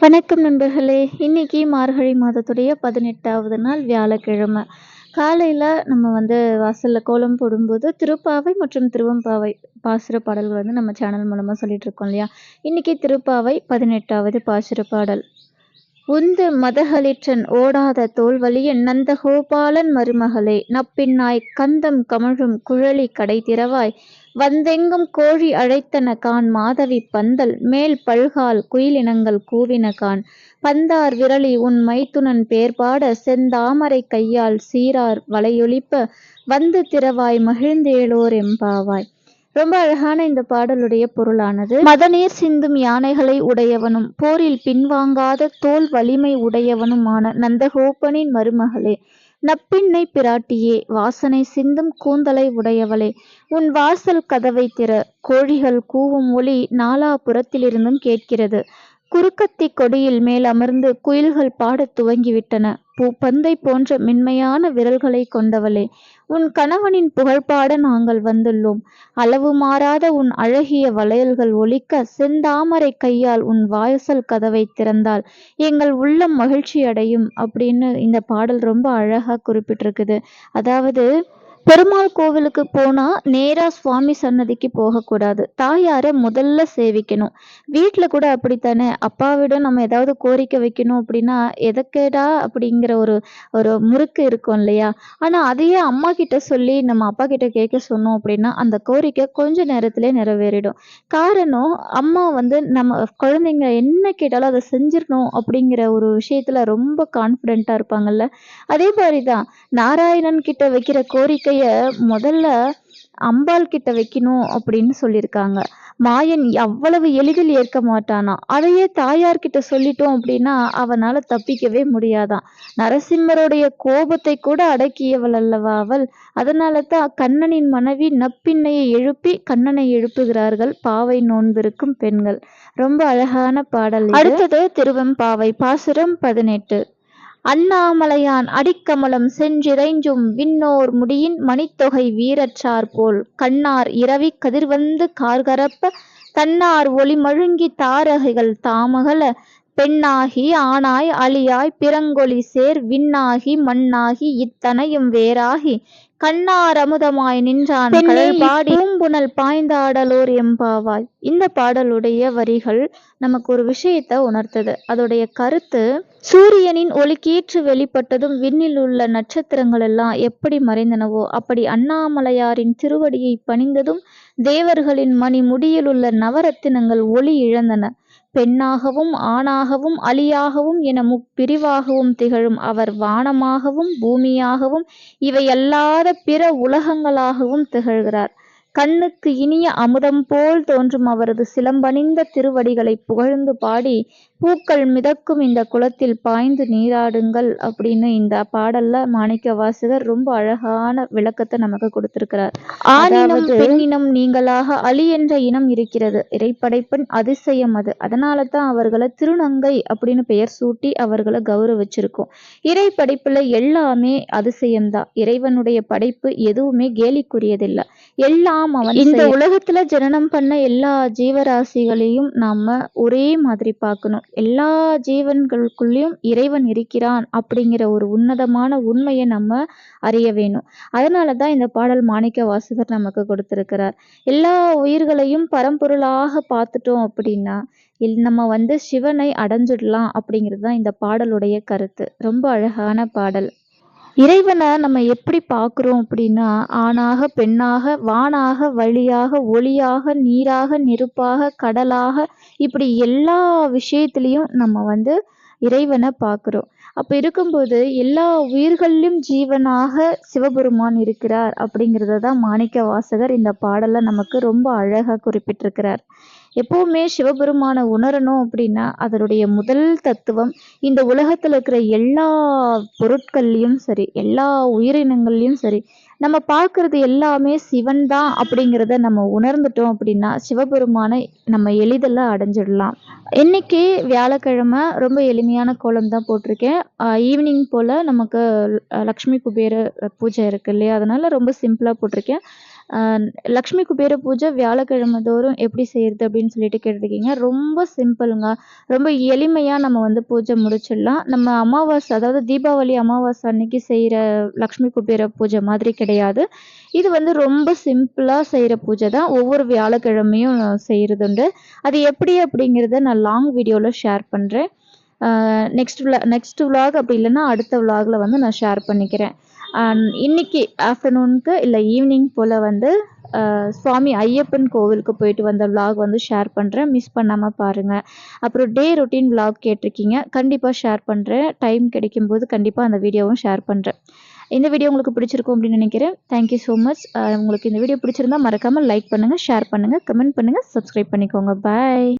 வணக்கம் நண்பர்களே. இன்னைக்கு மார்கழி மாதத்துடைய பதினெட்டாவது நாள் வியாழக்கிழமை. காலையில் நம்ம வந்து வாசலில் கோலம் போடும்போது திருப்பாவை மற்றும் திருவம்பாவை பாசுர பாடல்கள் வந்து நம்ம சேனல் மூலமாக சொல்லிட்டு இருக்கோம் இல்லையா? இன்னைக்கு திருப்பாவை பதினெட்டாவது பாசுர பாடல். உந்து மதகளிற்றன் ஓடாத தோல்வழியன் நந்தகோபாலன் மருமகளே நப்பின்னாய் கந்தம் கமழும் குழலி கடை திறவாய் வந்தெங்கும் கோழி அழைத்தன கான் மாதவி பந்தல் மேல் பல்கால் குயிலினங்கள் கூவின கான். பந்தார் விரலி உன் மைத்துனன் பேர்பாட செந்தாமரை கையால் சீரார் வலையொலிப்ப வந்து திறவாய் மகிழ்ந்தேளோர் எம்பாவாய் ரொம்ப அழகான இந்த பாடலுடைய பொருளானது. மதநீர் சிந்தும் யானைகளை உடையவனும் போரில் பின்வாங்காத தோல் வலிமை உடையவனுமான நந்தகோபனின் மருமகளே நப்பின்னை பிராட்டியே வாசனை சிந்தும் கூந்தலை உடையவளே உன் வாசல் கதவை திற கோழிகள் கூவும் ஒளி நாலாபுறத்திலிருந்தும் கேட்கிறது. குறுக்கத்தி கொடியில் மேல் அமர்ந்து குயில்கள் பாடத் துவங்கிவிட்டன. பூப்பந்தை போன்ற மென்மையான விரல்களை கொண்டவளே உன் கணவனின் புகழ்பாட நாங்கள் வந்துள்ளோம். அளவு மாறாத உன் அழகிய வளையல்கள் ஒலிக்க செந்தாமரை கையால் உன் வாயசல் கதவை திறந்தால் எங்கள் உள்ளம் மகிழ்ச்சி அடையும் அப்படின்னு இந்த பாடல் ரொம்ப அழகா குறிப்பிட்டிருக்குது. அதாவது பெருமாள் கோவிலுக்கு போனால் நேராக சுவாமி சன்னதிக்கு போகக்கூடாது. தாயாரை முதல்ல சேவிக்கணும். வீட்டில் கூட அப்படித்தானே? அப்பாவிடம் நம்ம ஏதாவது கோரிக்கை வைக்கணும் அப்படின்னா எதக்கேடா அப்படிங்கிற ஒரு ஒரு முறுக்கு இருக்கும் இல்லையா? ஆனால் அதையே அம்மா கிட்ட சொல்லி நம்ம அப்பா கிட்ட கேட்க சொன்னோம் அப்படின்னா அந்த கோரிக்கை கொஞ்ச நேரத்திலே நிறைவேறிடும். காரணம் அம்மா வந்து நம்ம குழந்தைங்க என்ன கேட்டாலும் அதை செஞ்சிடணும் அப்படிங்கிற ஒரு விஷயத்துல ரொம்ப கான்ஃபிடென்ட்டாக இருப்பாங்கல்ல? அதே மாதிரி தான் நாராயணன் கிட்ட வைக்கிற கோரிக்கை குழந்தைய முதல்ல அம்பாள் கிட்ட வைக்கணும் அப்படின்னு சொல்லியிருக்காங்க. மாயன் அவ்வளவு எளிதில் ஏற்க மாட்டானா? அதையே தாயார்கிட்ட சொல்லிட்டோம் அப்படின்னா அவனால தப்பிக்கவே முடியாதான். நரசிம்மருடைய கோபத்தை கூட அடக்கியவள் அல்லவா அவள்? அதனால தான் கண்ணனின் மனைவி நப்பின்னையை எழுப்பி கண்ணனை எழுப்புகிறார்கள் பாவை நோன்பிருக்கும் பெண்கள். ரொம்ப அழகான பாடல் அடுத்தது திருவெம்பாவை பாசுரம் பதினெட்டு. அண்ணாமலையான் அடிக்கமலம் சென்றிறைஞ்சும் விண்ணோர் முடியின் மணித்தொகை வீரற்றார் போல். கண்ணார் இரவி கதிர்வந்து கார்கரப்ப தன்னார் ஒளி மழுங்கி தாரகைகள் தாமகல. பெண்ணாகி ஆனாய் அழியாய் பிறங்கொழி சேர் விண்ணாகி மண்ணாகி இத்தனையும் வேறாகி. கண்ணார் அமுதமாய் நின்றான் பாடி பூம்புணல் பாய்ந்தாடலோர் எம்பாவாய் இந்த பாடலுடைய வரிகள் நமக்கு ஒரு விஷயத்தை உணர்த்தது. அதோடைய கருத்து சூரியனின் ஒளிக்கீற்று வெளிப்பட்டதும் விண்ணில் உள்ள நட்சத்திரங்கள் எல்லாம் எப்படி மறைந்தனவோ அப்படி அண்ணாமலையாரின் திருவடியை பணிந்ததும் தேவர்களின் மணி முடியிலுள்ள நவரத்தினங்கள் ஒளி இழந்தன. பெண்ணாகவும் ஆணாகவும் அலியாகவும் என முப்பிரிவாகவும் திகழும் அவர் வானமாகவும் பூமியாகவும் இவையல்லாத பிற உலகங்களாகவும் திகழ்கிறார். கண்ணுக்கு இனிய அமுதம் போல் தோன்றும் அவரது சிலம்பணிந்த திருவடிகளை புகழ்ந்து பாடி பூக்கள் மிதக்கும் இந்த குளத்தில் பாய்ந்து நீராடுங்கள் அப்படின்னு இந்த பாடல்ல மாணிக்க வாசகர் ரொம்ப அழகான விளக்கத்தை நமக்கு கொடுத்திருக்கிறார். ஆணினம் பெண்ணினம் நீங்களாக அலி என்ற இனம் இருக்கிறது. இறைப்படைப்பன் அதிசயம் அது. அதனால தான் அவர்களை திருநங்கை அப்படின்னு பெயர் சூட்டி அவர்களை கௌரவிச்சிருக்கோம். இறை படைப்புல எல்லாமே அதிசயம்தான் இறைவனுடைய படைப்பு எதுவுமே கேலிக்குரியதில்லை. எல்லாம் அவன் இந்த உலகத்துல ஜனனம் பண்ண எல்லா ஜீவராசிகளையும் நாம ஒரே மாதிரி பார்க்கணும். எல்லா ஜீவன்களுக்குள்ளேயும் இறைவன் இருக்கிறான் அப்படிங்கிற ஒரு உன்னதமான உண்மையை நம்ம அறிய வேணும். அதனால தான் இந்த பாடல் மாணிக்க வாசகர் நமக்கு கொடுத்திருக்கிறார். எல்லா உயிர்களையும் பரம்பொருளாக பார்த்துட்டோம் அப்படின்னா நம்ம வந்து சிவனை அடைஞ்சிடலாம் அப்படிங்கிறது தான் இந்த பாடலுடைய கருத்து. ரொம்ப அழகான பாடல். இறைவனை நம்ம எப்படி பார்க்குறோம் அப்படின்னா ஆணாக பெண்ணாக வானாக வழியாக ஒளியாக நீராக நெருப்பாக கடலாக இப்படி எல்லா விஷயத்துலேயும் நம்ம வந்து இறைவனை பார்க்குறோம். அப்போ இருக்கும்போது எல்லா உயிர்களிலும் ஜீவனாக சிவபெருமான் இருக்கிறார் அப்படிங்கிறத தான் மாணிக்க வாசகர் இந்த பாடலில் நமக்கு ரொம்ப அழகாக குறிப்பிட்டிருக்கிறார். எப்போவுமே சிவபெருமானை உணரணும் அப்படின்னா அதனுடைய முதல் தத்துவம் இந்த உலகத்தில் இருக்கிற எல்லா பொருட்கள்லையும் சரி எல்லா உயிரினங்கள்லையும் சரி நம்ம பார்க்கறது எல்லாமே சிவன் தான் அப்படிங்கிறத நம்ம உணர்ந்துட்டோம் அப்படின்னா சிவபெருமானை நம்ம எளிதில் அடைஞ்சிடலாம். இன்னைக்கு வியாழக்கிழமை ரொம்ப எளிமையான கோலம் தான் போட்டிருக்கேன். ஈவினிங் போல் நமக்கு லக்ஷ்மி குபேர பூஜை இருக்கு இல்லையா? அதனால ரொம்ப சிம்பிளாக போட்டிருக்கேன். லக்ஷ்மி குபேர பூஜை வியாழக்கிழமை தோறும் எப்படி செய்கிறது அப்படின்னு சொல்லிட்டு கேட்டிருக்கீங்க. ரொம்ப சிம்பிளுங்க ரொம்ப எளிமையாக நம்ம வந்து பூஜை முடிச்சிடலாம். நம்ம அமாவாசை அதாவது தீபாவளி அமாவாசை அன்னைக்கு செய்கிற லக்ஷ்மி குபேர பூஜை மாதிரி கிடையாது. இது வந்து ரொம்ப சிம்பிளாக செய்கிற பூஜை தான். ஒவ்வொரு வியாழக்கிழமையும் செய்கிறதுண்டு அது எப்படி அப்படிங்கிறத நான் லாங் வீடியோவில் ஷேர் பண்ணுறேன் நெக்ஸ்ட் விலா நெக்ஸ்ட் விலாக் அப்படி இல்லைன்னா அடுத்த விலாகில் வந்து நான் ஷேர் பண்ணிக்கிறேன். இன்னைக்கு ஆஃப்டர்நூனுக்கு இல்லை ஈவினிங் போல் வந்து சுவாமி ஐயப்பன் கோவிலுக்கு போயிட்டு வந்த விலாக் வந்து ஷேர் பண்ணுறேன் மிஸ் பண்ணாமல் பாருங்கள் அப்புறம் டே ரொட்டீன் விலாக் கேட்டிருக்கீங்க. கண்டிப்பாக ஷேர் பண்ணுறேன் டைம் கிடைக்கும்போது கண்டிப்பாக அந்த வீடியோவும் ஷேர் பண்ணுறேன் இந்த வீடியோ உங்களுக்கு பிடிச்சிருக்கும் அப்படின்னு நினைக்கிறேன். தேங்க்யூ ஸோ மச் உங்களுக்கு இந்த வீடியோ பிடிச்சிருந்தா மறக்காமல் லைக் பண்ணுங்கள் ஷேர் பண்ணுங்கள் கமெண்ட் பண்ணுங்கள் சப்ஸ்கிரைப் பண்ணிக்கோங்க. பாய்